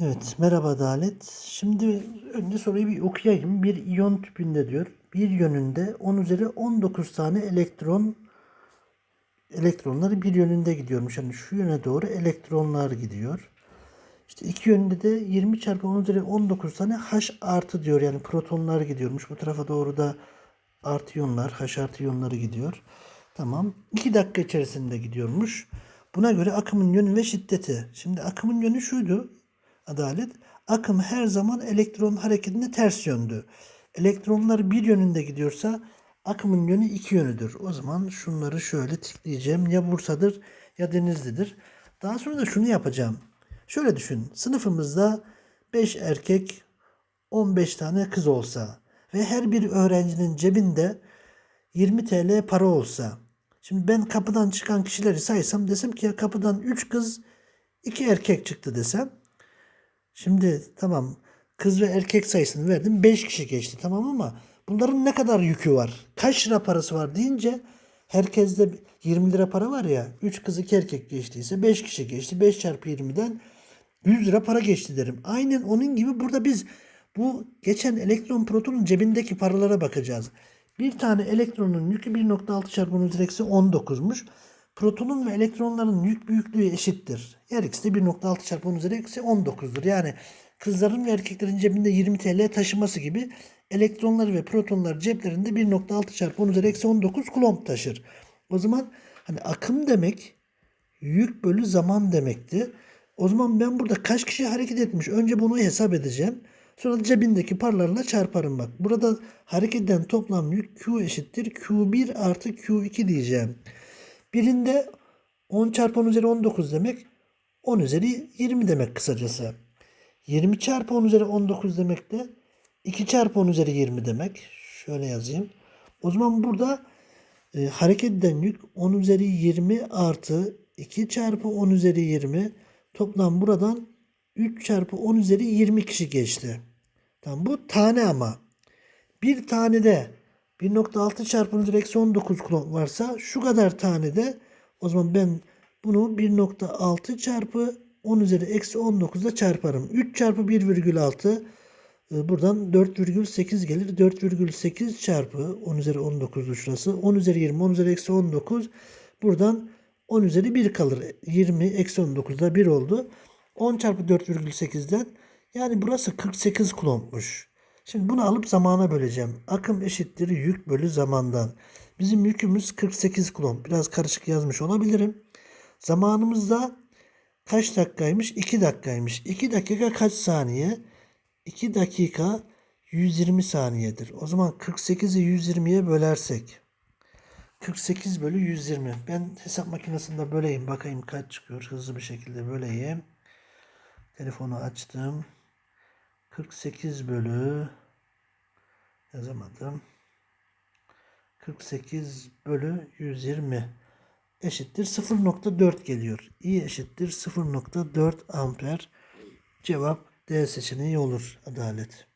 Evet, merhaba Adalet. Şimdi önce soruyu bir okuyayım. Bir iyon tüpünde diyor. Bir yönünde 10 üzeri 19 tane elektron elektronları bir yönünde gidiyormuş. Yani şu yöne doğru elektronlar gidiyor. İşte iki yönünde de 20 çarpı 10 üzeri 19 tane H artı diyor. Yani protonlar gidiyormuş. Bu tarafa doğru da artı iyonlar, H artı iyonları gidiyor. Tamam. 2 dakika içerisinde gidiyormuş. Buna göre akımın yönü ve şiddeti. Şimdi akımın yönü şuydu. Adalet. Akım her zaman elektron hareketine ters yöndü. Elektronlar bir yönünde gidiyorsa akımın yönü iki yönüdür. O zaman şunları şöyle tikleyeceğim. Ya Bursa'dır ya Denizli'dir. Daha sonra da şunu yapacağım. Şöyle düşün. Sınıfımızda 5 erkek 15 tane kız olsa ve her bir öğrencinin cebinde 20 TL para olsa. Şimdi ben kapıdan çıkan kişileri saysam desem ki ya kapıdan 3 kız 2 erkek çıktı desem. Şimdi tamam kız ve erkek sayısını verdim 5 kişi geçti tamam ama bunların ne kadar yükü var? Kaç lira parası var deyince herkeste 20 lira para var ya 3 kız 2 erkek geçtiyse 5 kişi geçti 5 çarpı 20'den 100 lira para geçti derim. Aynen onun gibi burada biz bu geçen elektron protonun cebindeki paralara bakacağız. Bir tane elektronun yükü 1.6 çarpı 10 üzeri eksi 19'muş. Protonun ve elektronların yük büyüklüğü eşittir. Her ikisi de 1.6 çarpı 10 üzeri eksi 19'dur. Yani kızların ve erkeklerin cebinde 20 TL taşıması gibi elektronları ve protonlar ceplerinde 1.6 çarpı 10 üzeri eksi 19 kulomb taşır. O zaman hani akım demek yük bölü zaman demekti. O zaman ben burada kaç kişi hareket etmiş? Önce bunu hesap edeceğim. Sonra cebindeki paralarla çarparım bak. Burada hareket eden toplam yük Q eşittir. Q1 artı Q2 diyeceğim. Birinde 10 çarpı 10 üzeri 19 demek. 10 üzeri 20 demek kısacası. 20 çarpı 10 üzeri 19 demek de 2 çarpı 10 üzeri 20 demek. Şöyle yazayım. O zaman burada e, hareket eden yük 10 üzeri 20 artı 2 çarpı 10 üzeri 20 toplam buradan 3 çarpı 10 üzeri 20 kişi geçti. Tamam bu tane ama. Bir tane de 1.6 çarpı 10 üzeri eksi 19 kulon varsa şu kadar tane de o zaman ben bunu 1.6 çarpı 10 üzeri eksi 19 ile çarparım. 3 çarpı 1,6 e, buradan 4,8 gelir. 4,8 çarpı 10 üzeri 19 şurası. 10 üzeri 20 10 üzeri eksi 19 buradan 10 üzeri 1 kalır. 20 eksi 19 da 1 oldu. 10 çarpı 4,8'den yani burası 48 kulompmuş. Şimdi bunu alıp zamana böleceğim. Akım eşittir yük bölü zamandan. Bizim yükümüz 48 kulomb. Biraz karışık yazmış olabilirim. Zamanımızda kaç dakikaymış? 2 dakikaymış. 2 dakika kaç saniye? 2 dakika 120 saniyedir. O zaman 48'i 120'ye bölersek 48 bölü 120. Ben hesap makinesinde böleyim. Bakayım kaç çıkıyor. Hızlı bir şekilde böleyim. Telefonu açtım. 48 bölü yazamadım. 48 bölü 120 eşittir 0.4 geliyor. I eşittir 0.4 amper. Cevap D seçeneği olur. Adalet.